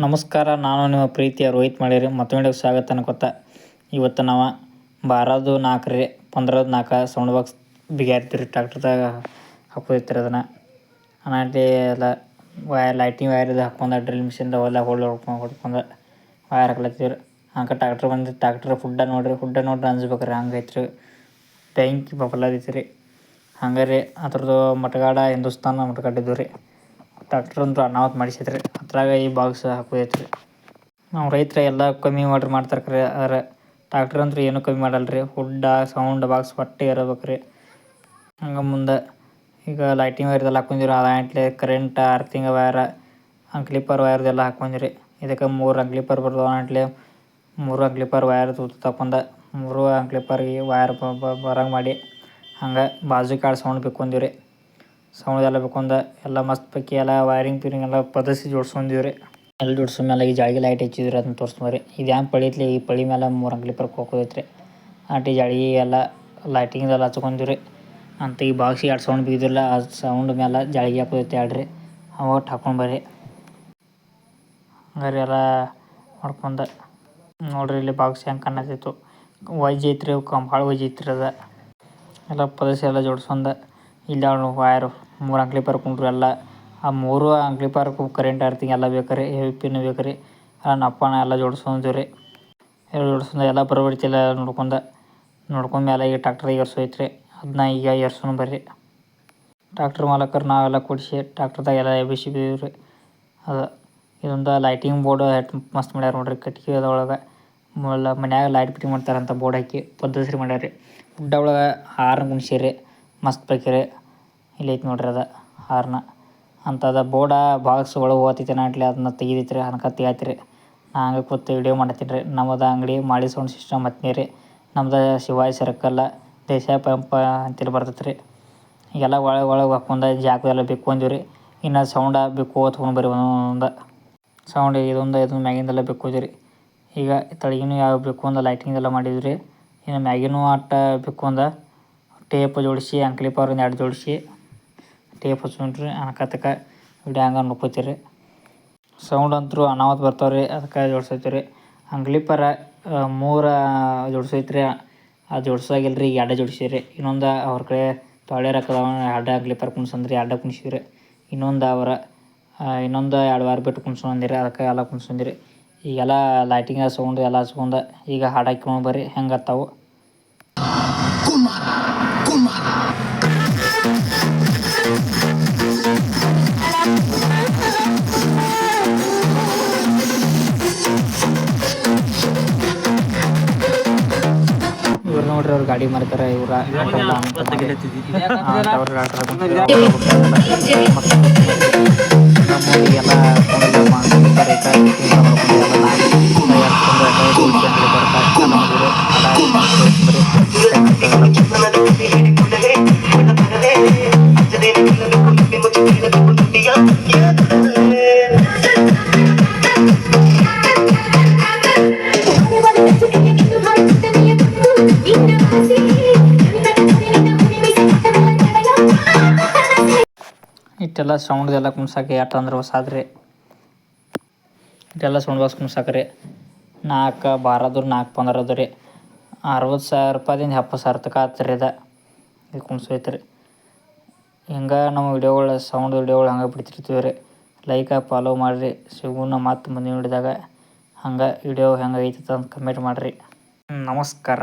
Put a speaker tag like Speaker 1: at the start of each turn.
Speaker 1: ನಮಸ್ಕಾರ, ನಾನು ನಿಮ್ಮ ಪ್ರೀತಿಯ ರೋಹಿತ್ ಮಾಡಿರಿ ಮತ್ತೊಂದು ಸ್ವಾಗತ ಅನ್ಕೊತ ಇವತ್ತು ನಾವು ಬಾರದು ನಾಲ್ಕು ರೀ ಪಂದ್ರದ್ದು ನಾಲ್ಕು ಸೌಂಡ್ ಬಾಕ್ಸ್ ಬಿಗಾರ್ತೀರಿ ಟ್ರ್ಯಾಕ್ಟರ್ದಾಗ ಹಾಕೋದಿತ್ರಿ ಅದನ್ನು. ಅನಾಟಿ ಎಲ್ಲ ವೈರ್ ಲೈಟಿಂಗ್ ವೈರ್ ಇದು ಹಾಕೊಂಡ ಡ್ರಿಲ್ ಮಿಷಿನ್ದ ಹೊಲ ಹೊಳ್ಳು ಹೊಡ್ಕೊಂಡು ಹೊಡ್ಕೊಂಡು ವಯರ್ ಹಾಕ್ಲತ್ತೀರಿ ಹಂಗೆ ಟ್ಯಾಕ್ಟ್ರ್ ಬಂದು ಟ್ಯಾಕ್ಟ್ರ್ ಫುಡ್ಡ ನೋಡ್ರಿ. ಫುಡ್ಡ ನೋಡ್ರಿ ಅನ್ಸ್ಬೇಕು ರೀ ಹಂಗೆ ಐತ್ರಿ. ಬೆಂಕಿ ಹಂಗಾರೆ ರೀ ಹಂಗೆ ರೀ ಅದ್ರದ್ದು ಮಟಗಾಡ ಹಿಂದೂಸ್ತಾನ ಮಟಗಾಡಿದ್ದು ರೀ ಟ್ಯಾಕ್ಟ್ರ್ ಅಂತೂ ಅನಾಹುತ ಮಾಡಿಸೈತ್ರಿ ಅದ್ರಾಗ ಈ ಬಾಕ್ಸ್ ಹಾಕೋದೈತ್ರಿ ನಾವು ರೈತರ ಎಲ್ಲ ಕಮ್ಮಿ ಮಾಡ್ರಿ ಮಾಡ್ತಾರೆ ಕ್ರೀ, ಆದ್ರೆ ಟ್ಯಾಕ್ಟ್ರ್ ಅಂತೂ ಏನೂ ಕಮ್ಮಿ ಮಾಡಲ್ಲ ರೀ ಹುಡ್ಡ ಸೌಂಡ್ ಬಾಕ್ಸ್ ಒಟ್ಟೆ ಇರಬೇಕು ರೀ ಹಂಗೆ ಮುಂದೆ ಈಗ ಲೈಟಿಂಗ್ ವೈರ್ದೆಲ್ಲ ಹಾಕೊಂಡಿರಿ ಅದಾಂಟ್ಲೆ ಕರೆಂಟ್ ಅರ್ತಿಂಗ್ ವೈರ ಅಂಕ್ಲಿಪರ್ ವೈರ್ದೆಲ್ಲ ಹಾಕೊಂಡಿರಿ ಇದಕ್ಕೆ ಮೂರು ಅಂಕ್ಲಿಪರ್ ಬರ್ತಾವ ಅಂಟ್ಲೆ ಮೂರು ಅಂಕ್ಲಿಪರ್ ವೈರ್ ತಕೊಂಡ ಮೂರು ಅಂಕ್ಲಿಪರ್ಗೆ ವೈರ್ ಬರಂಗೆ ಮಾಡಿ ಹಂಗೆ ಬಾಜು ಕಾಳು ಸೌಂಡ್ ಬೇಕೊಂದಿವ್ರಿ ಸೌಂಡ್ ಎಲ್ಲ ಅಂದ ಎಲ್ಲ ಮಸ್ತ್ ಪೈಕಿ ಎಲ್ಲ ವೈರಿಂಗ್ ಪೀರಿಂಗ್ ಎಲ್ಲ ಪದಸಿ ಜೋಡ್ಸ್ಕೊಂಡಿವ್ರಿ ಎಲ್ಲ ಜೋಡ್ಸೋ ಮೇಲೆ ಈ ಜಾಳಿಗೆ ಲೈಟ್ ಹಚ್ಚಿದ್ರಿ ಅದನ್ನ ತೋರಿಸ್ಮರಿ ಇದು ಹ್ಯಾಂಗೆ ಪಳಿತ್ಲಿ ಈ ಪಳಿ ಮೇಲೆ ಮೂರು ಅಂಕ್ಲಿಪರ್ ಹೋಗೋದೈತ್ರಿ ಆಟಿ ಜಾಳಿಗೆ ಎಲ್ಲ ಲೈಟಿಂಗ್ ಎಲ್ಲ ಹಚ್ಕೊಂಡಿವ್ರಿ ಅಂತ ಈ ಬಾಕ್ಸಿಗೆ ಎರಡು ಸೌಂಡ್ ಬಿದ್ದಿರಲ್ಲ ಆ ಸೌಂಡ್ ಮೇಲೆ ಜಾಳಿಗೆ ಹಾಕೋದೈತೆ ಆಡ್ರಿ ಅವಟ್ಟು ಹಾಕೊಂಡು ಬರ್ರಿ. ಹಂಗಾರೆ ಎಲ್ಲ ಮಾಡ್ಕೊಂಡ ನೋಡ್ರಿ ಇಲ್ಲಿ ಬಾಕ್ಸ್ ಹೆಂಗೆ ಕಾಣತಿತ್ತು ವೈಜ್ ಐತ್ರಿ ಭಾಳ ವೈಜ್ ಐತ್ರಿ ಅದ. ಎಲ್ಲ ಪದಸಿ ಎಲ್ಲ ಜೋಡ್ಸ್ಕೊಂಡ. ಇಲ್ಲ ವೈರ್ ಮೂರು ಅಂಕ್ಲಿಪರ್ ಕುಂಡ್ರು ಎಲ್ಲ. ಆ ಮೂರು ಅಂಕ್ಲಿಪರ್ಕು ಕರೆಂಟ್ ಅರ್ತಿಂಗ್ ಎಲ್ಲ ಬೇಕಾರೆ ಹೆವಿ ಪಿನ್ ಬೇಕಾರೆ ಎಲ್ಲ ಜೋಡಿಸ್ಕೊಂತೀವ್ರಿ ಎಲ್ಲ ಜೋಡಿಸ್ಕೊಂಡು ರೀ. ಎಲ್ಲ ಜೋಡ್ಸ್ಕೊಂಡು ಎಲ್ಲ ಬರಬಡಿತಿಲ್ಲ ನೋಡ್ಕೊಂಡ. ನೋಡ್ಕೊಂಡ ಮೇಲೆ ಈಗ ಟ್ಯಾಕ್ಟ್ರಿಗೆ ಏರ್ಸೋಯ್ತ್ರಿ ಅದನ್ನ ಈಗ ಏರ್ಸೋಣ ಬರ್ರಿ. ಟ್ಯಾಕ್ಟ್ರ್ ಮಾಲಕರು ನಾವೆಲ್ಲ ಕೊಡಿಸಿ ಟ್ಯಾಕ್ಟ್ರದಾಗ ಎಲ್ಲ ಎಬ್ಬಿಸಿ ರೀ ಅದು, ಇದೊಂದು ಲೈಟಿಂಗ್ ಬೋರ್ಡ್ ಹೆಟ್ ಮಸ್ತ್ ಮಾಡ್ಯಾರ ನೋಡ್ರಿ. ಕಟ್ಗೆ ಅದೊಳಗೆ ಮನ್ಯಾಗ ಲೈಟ್ ಫಿಟ್ಟಿಂಗ್ ಮಾಡ್ತಾರಂತ ಬೋರ್ಡ್ ಹಾಕಿ, ಪದ್ಧತಿ ಮಾಡ್ಯಾರ ರೀ. ಗುಡ್ಡ ಒಳಗೆ ಹಾರ್ನ್ ಕುಣ್ಸಿರಿ ಮಸ್ತ್ ಬೇಕಿರಿ. ಇಲ್ಲಿ ಐತೆ ನೋಡ್ರಿ ಅದ ಹಾರ್ನ. ಅಂಥದ ಬೋರ್ಡ ಬಾಕ್ಸ್ ಒಳಗೆ ಹೋಗ್ತೈತೆ ನಾಟ್ಲಿ ಅದನ್ನ ತೆಗಿದೈತ್ರಿ ಅನ್ಕ ತೆಗಿಯತ್ರಿ. ನಾ ಹಂಗೆ ಕೂತು ವಿಡಿಯೋ ಮಾಡತ್ತೀನಿ ರೀ ನಮ್ಮದು ಅಂಗಡಿ ಮಾಳಿ ಸೌಂಡ್ ಸಿಸ್ಟಮ್ ಹತ್ತಿನಿ ರೀ. ನಮ್ದು ಶಿವಾಜಿ ಸರ್ಕಲ್ಲ ದೇಶ ಪಂಪ ಅಂತೇಳಿ ಬರ್ತೈತೆ ರೀ ಎಲ್ಲ ಒಳಗೆ ಒಳಗೆ ಹಾಕೊಂಡ ಜಾಗದೆಲ್ಲ ಬೇಕು ರೀ ಇನ್ನು ಸೌಂಡ ಬೇಕು ತೊಗೊಂಡು ಬರ್ರಿ ಒಂದೊಂದು. ಸೌಂಡ್ ಇದೊಂದು ಇದೊಂದು ಮ್ಯಾಗಿಂದೆಲ್ಲ ಬೇಕು ಈಗ ತಳಗಿನೂ ಯಾವ ಬಿಕ್ಕು ಅಂದ ಲೈಟಿಂಗ್ ಎಲ್ಲ ಮಾಡಿದ್ವಿ ರೀ ಇನ್ನು ಮ್ಯಾಗಿನೂ ಆಟ ಬೇಕು ಟೇಪ್ ಜೋಡಿಸಿ ಅಂಕ್ಲಿಪರ್ ಒಂದು ಎರಡು ಜೋಡಿಸಿ, ಟೇಪ್ ಹಚ್ಕೊಂಡ್ರಿ ಅನ್ಕತಕ ವಿಡಿಯೋ ಹಂಗೆ ನೋಡ್ಕೋತೀರಿ ಸೌಂಡ್ ಅಂತೂ ಅನಾಹುತ ಬರ್ತಾವ್ರಿ, ಅದಕ್ಕೆ ಜೋಡ್ಸೈತಿ ರೀ ಅಂಕ್ಲಿಪರ ಮೂರು ಜೋಡಿಸೈತ್ರಿ ಆ ಜೋಡಿಸಾಗಿಲ್ರಿ, ಈಗ ಎರಡೇ ಜೋಡಿಸಿರಿ. ಇನ್ನೊಂದು ಅವ್ರ ಕಡೆ ತೊಳೆ ಹಾಕದವ ಎರಡು ಅಂಗ್ಲಿಪ್ಪರ್ ಕುಣ್ಸಂದ್ರಿ, ಎರಡು ಕುಣಿಸಿದ್ರಿ ಇನ್ನೊಂದು ಅವರ ಇನ್ನೊಂದು ಎರಡು ವಾರ ಬಿಟ್ಟು ಕುಣ್ಸೋಣಂದಿರಿ ಅದಕ್ಕೆ ಎಲ್ಲ ಕುಣ್ಸಂದಿರಿ ಈಗೆಲ್ಲ ಲೈಟಿಂಗ್ ಸೌಂಡ್ ಎಲ್ಲ ಹಚ್ಕೊಂಡು, ಈಗ ಹಾಡು ಹಾಕ್ಕೊಂಡು ಬರ್ರಿ, ಹೆಂಗೆ ಆತ್ತಾವು ಇವ್ರು ನೋಡ್ರಿ ಅವ್ರ ಗಾಡಿ ಮಾರ್ತಾರ ಇವ್ರ ಇಷ್ಟೆಲ್ಲ ಸೌಂಡ್ದೆಲ್ಲ ಕುಣ್ಸಕ್ಕೆ ಎಷ್ಟು ಅಂದ್ರೆ ಹೊಸಾದ್ರಿ ಇಷ್ಟೆಲ್ಲ ಸೌಂಡ್ ಬಾಕ್ಸ್ ಕುಣ್ಸಕ್ಕೆ ನಾಲ್ಕು ಬಾರದು ನಾಲ್ಕು ಪಂದ್ರದು ರೀ. ಅರವತ್ತು ಸಾವಿರ ರೂಪಾಯಿಂದ ಎಪ್ಪತ್ತು ಸಾವಿರ ತಕ ಆತ್ರಿ ಇದು ಇದು ರೀ ಹಿಂಗೆ ನಮ್ಮ ವಿಡಿಯೋಗಳು, ಸೌಂಡ್ ವಿಡಿಯೋಗಳು ಹಂಗೆ ಬಿಡ್ತಿರ್ತೀವಿ ರೀ. ಲೈಕ ಫಾಲೋ ಮಾಡಿರಿ. ಸಿಗುನ ಮತ್ತು ಮುಂದಿನ ನೋಡಿದಾಗ ಹಂಗೆ ವಿಡಿಯೋ ಹೆಂಗೆ ಐತಿ ಅಂತ ಕಮೆಂಟ್ ಮಾಡಿರಿ. ನಮಸ್ಕಾರ.